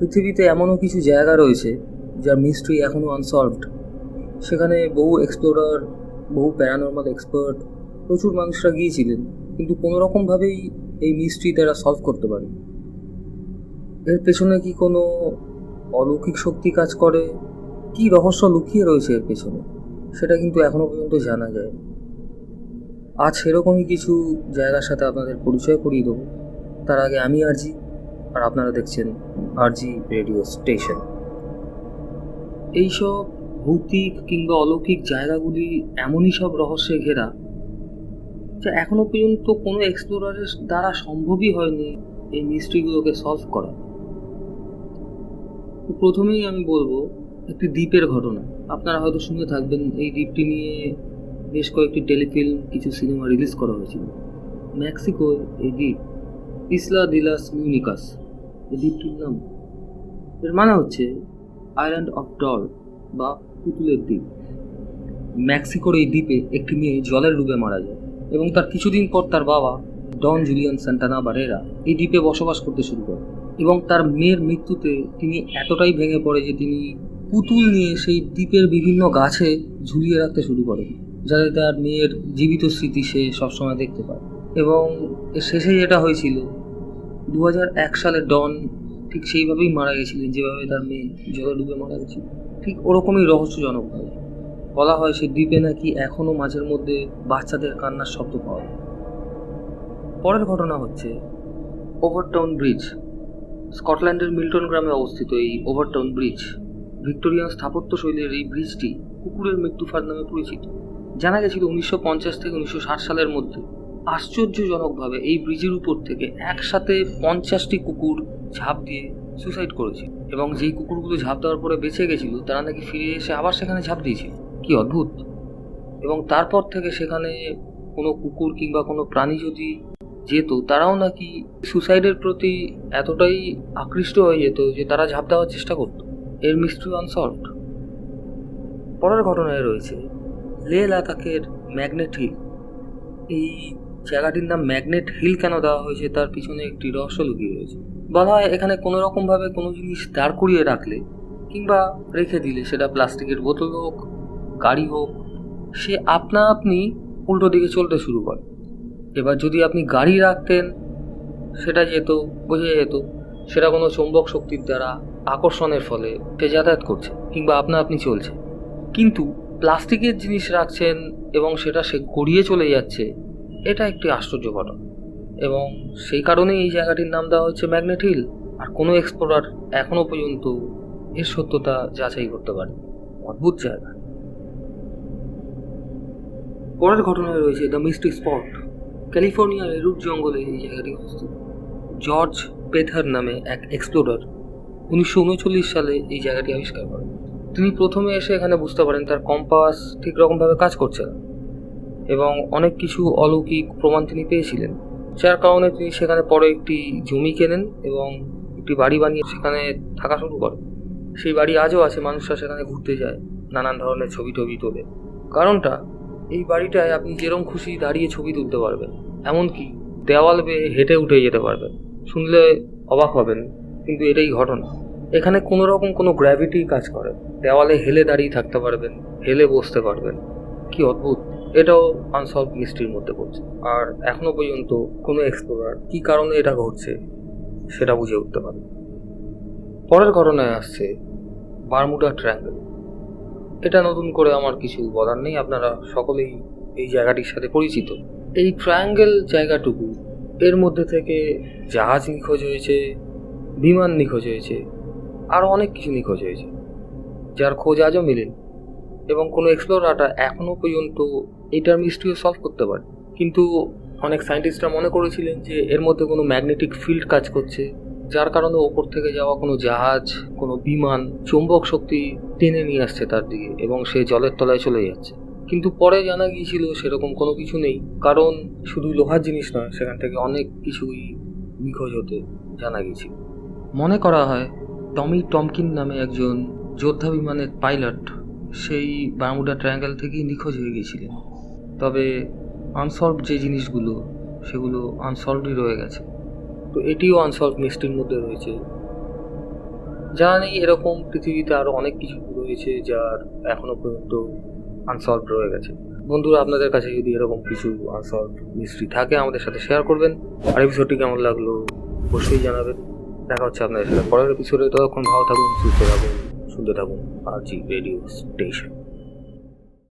পৃথিবীতে এমনও কিছু জায়গা রয়েছে যার মিস্ট্রি এখনও আনসলভড সেখানে বহু এক্সপ্লোরার বহু প্যারানর্মাল এক্সপার্ট প্রচুর মানুষরা গিয়েছিলেন, কিন্তু কোনো রকমভাবেই এই মিস্ট্রি তারা সলভ করতে পারে এর পেছনে কি কোনো অলৌকিক শক্তি কাজ করে? কি রহস্য লুকিয়ে রয়েছে এর পেছনে? সেটা কিন্তু এখনও পর্যন্ত জানা যায় আজ সেরকমই কিছু জায়গার সাথে আপনাদের পরিচয় করিয়ে দেবো। তার আগে আমি আরজি আর আপনারা দেখছেন আরজি রেডিও স্টেশন। এইসব ভৌতিক কিংবা অলৌকিক জায়গাগুলি এমনই সব রহস্যে ঘেরা, যা এখনও পর্যন্ত কোনো এক্সপ্লোরারের দ্বারা সম্ভবই হয়নি এই মিস্ট্রিগুলোকে সলভ করা। প্রথমেই আমি বলব, একটি দ্বীপের ঘটনা। আপনারা হয়তো শুনে থাকবেন, এই দ্বীপটি নিয়ে বেশ কয়েকটি টেলিফিল্ম, কিছু সিনেমা রিলিজ করা হয়েছিল। মেক্সিকোর এই দ্বীপ, ইসলা দিলাস মিউনিকাস। এই দ্বীপটির নাম। এর মানে হচ্ছে আইল্যান্ড অফ ডল বা পুতুলের দ্বীপ। মেক্সিকোর এই দ্বীপে একটি মেয়ে জলের ডুবে মারা যায় এবং তার কিছুদিন পর তার বাবা ডন জুলিয়ান স্যান্টানা বারেরা এই দ্বীপে বসবাস করতে শুরু করে এবং তার মেয়ের মৃত্যুতে তিনি এতটাই ভেঙে পড়ে যে তিনি পুতুল নিয়ে সেই দ্বীপের বিভিন্ন গাছে ঝুলিয়ে রাখতে শুরু করেন, যাতে তার মেয়ের জীবিত স্মৃতি সে সবসময় দেখতে পায়। এবং শেষে যেটা হয়েছিল দু সালে ডন ঠিক সেইভাবেই মারা গেছিলেন, যেভাবে তার মেয়ে জলে ডুবে মারা গেছিল। ঠিক ওরকমই রহস্যজনকভাবে বলা হয় সে দ্বীপে নাকি এখনও মাঝের মধ্যে বাচ্চাদের কান্নার শব্দ পাওয়া যায়। পরের ঘটনা হচ্ছে ওভারটাউন ব্রিজ। স্কটল্যান্ডের মিল্টন গ্রামে অবস্থিত এই ওভারটাউন ব্রিজ, ভিক্টোরিয়ান স্থাপত্য শৈলীর এই ব্রিজটি কুকুরের মৃত্যুফার নামে পরিচিত। জানা গেছিল উনিশশো পঞ্চাশ থেকে উনিশশো ষাট সালের মধ্যে। আশ্চর্যজনকভাবে এই ব্রিজের উপর থেকে একসাথে পঞ্চাশটি কুকুর ঝাঁপ দিয়ে সুসাইড করেছে এবং যেই কুকুরগুলো ঝাঁপ দেওয়ার পরে বেঁচে গেছিল, তারা নাকি ফিরে এসে আবার সেখানে ঝাঁপ দিয়েছিল। কি অদ্ভুত! এবং তারপর থেকে সেখানে কোনো কুকুর কিংবা কোনো প্রাণী যদি যেত, তারাও নাকি সুসাইডের প্রতি এতটাই আকৃষ্ট হয়ে যেত যে তারা ঝাঁপ দেওয়ার চেষ্টা করতো। এর মিস্ট্রি আনসলভড পরের ঘটনায় রয়েছে লে লাদাখের ম্যাগনেট হিল। এই জায়গাটির নাম ম্যাগনেট হিল কেন দেওয়া হয়েছে তার পিছনে একটি রহস্য লুকিয়ে রয়েছে। বলা হয় এখানে কোনো রকমভাবে কোনো জিনিস দাঁড় করিয়ে রাখলে কিংবা রেখে দিলে, সেটা প্লাস্টিকের বোতল হোক, গাড়ি হোক, সে আপনা আপনি উল্টো দিকে চলতে শুরু করে। এবার যদি আপনি গাড়ি রাখতেন, সেটা যেত, বোঝা যেত, সেটা কোনো চৌম্বক শক্তির দ্বারা আকর্ষণের ফলে সে যাতায়াত করছে কিংবা আপনা আপনি চলছে। কিন্তু প্লাস্টিকের জিনিস রাখছেন এবং সেটা সে গড়িয়ে চলে যাচ্ছে এটা একটি আশ্চর্য ঘটনা। এবং সেই কারণেই এই জায়গাটির নাম দেওয়া হচ্ছে ম্যাগনেট হিল। আর কোনো এক্সপ্লোরার এখনও পর্যন্ত এর সত্যতা যাচাই করতে পারে অদ্ভুত জায়গা। পরের ঘটনায় রয়েছে দ্য মিস্টিক স্পট ক্যালিফোর্নিয়ার এরুট জঙ্গলে এই জায়গাটি অবস্থিত। জর্জ পেথার নামে এক এক্সপ্লোরার উনিশশো উনচল্লিশ সালে এই জায়গাটি আবিষ্কার করেন। তিনি প্রথমে এসে এখানে বুঝতে পারেন তার কম্পাস ঠিক রকমভাবে কাজ করছে না। এবং অনেক কিছু অলৌকিক প্রমাণ তিনি পেয়েছিলেন। যার কারণে তিনি সেখানে পরে একটি জমি কেনেন এবং একটি বাড়ি বানিয়ে সেখানে থাকা শুরু করেন। সেই বাড়ি আজও আছে, মানুষরা সেখানে ঘুরতে যায়, নানান ধরনের ছবি টবি তোলে। কারণটা, এই বাড়িটায় আপনি যেরকম খুশি দাঁড়িয়ে ছবি তুলতে পারবেন, এমনকি দেওয়াল বেয়ে হেঁটে উঠে যেতে পারবেন। শুনলে অবাক হবেন, কিন্তু এটাই ঘটনা। এখানে কোনো রকম কোনো গ্র্যাভিটি কাজ করে। দেওয়ালে হেলে দাঁড়িয়ে থাকতে পারবেন, হেলে বসতে পারবেন। কি অদ্ভুত! এটাও আনসলভ মিস্ট্রির মধ্যে পড়ছে। আর এখনও পর্যন্ত কোনো এক্সপ্লোরার কি কারণে এটা ঘটছে সেটা বুঝে উঠতে পারে পরের ঘটনায় আসছে বারমুডা ট্রায়াঙ্গেল এটা নতুন করে আমার কিছু বলার নেই, আপনারা সকলেই এই জায়গাটির সাথে পরিচিত। এই ট্রায়াঙ্গেল জায়গাটুকু, এর মধ্যে থেকে জাহাজ নিখোঁজ হয়েছে, বিমান নিখোঁজ হয়েছে আরও অনেক কিছু নিখোঁজ হয়েছে, যার খোঁজ আজও মেলেনি। এবং কোনো এক্সপ্লোরারটা এখনও পর্যন্ত এটার মিস্ট্রিও সলভ করতে পারে কিন্তু অনেক সায়েন্টিস্টরা মনে করেছিলেন যে এর মধ্যে কোনো ম্যাগনেটিক ফিল্ড কাজ করছে, যার কারণে ওপর থেকে যাওয়া কোনো জাহাজ, কোনো বিমান, চুম্বক শক্তি টেনে নিয়ে আসছে তার দিকে এবং সে জলের তলায় চলে যাচ্ছে। কিন্তু পরে জানা গিয়েছিল সেরকম কোনো কিছু নেই, কারণ শুধু লোহার জিনিস নয়, সেখান থেকে অনেক কিছুই নিখোঁজ হতে জানা গিয়েছিল। মনে করা হয়, টমি টমকিন নামে একজন যোদ্ধা বিমানের পাইলট সেই বারমুডা ট্রায়াঙ্গেল থেকেই নিখোঁজ হয়ে গিয়েছিলেন। তবে আনসলভ যে জিনিসগুলো, সেগুলো আনসলভডই রয়ে গেছে। তো এটিও আনসলভ মিস্ট্রির মধ্যে রয়েছে। জানা নেই এরকম পৃথিবীতে আরও অনেক কিছু রয়েছে যার এখনও পর্যন্ত আনসলভ রয়ে গেছে। বন্ধুরা, আপনাদের কাছে যদি এরকম কিছু আনসলভ মিস্ট্রি থাকে, আমাদের সাথে শেয়ার করবেন। আর এপিসোডটি কেমন লাগল, অবশ্যই জানাবেন। দেখা হচ্ছে আপনাদের সাথে পরের এপিসোডে ততক্ষণ ভালো থাকুন, সুস্থ থাকুন। শুনতে থাকুন আর রেডিও স্টেশন।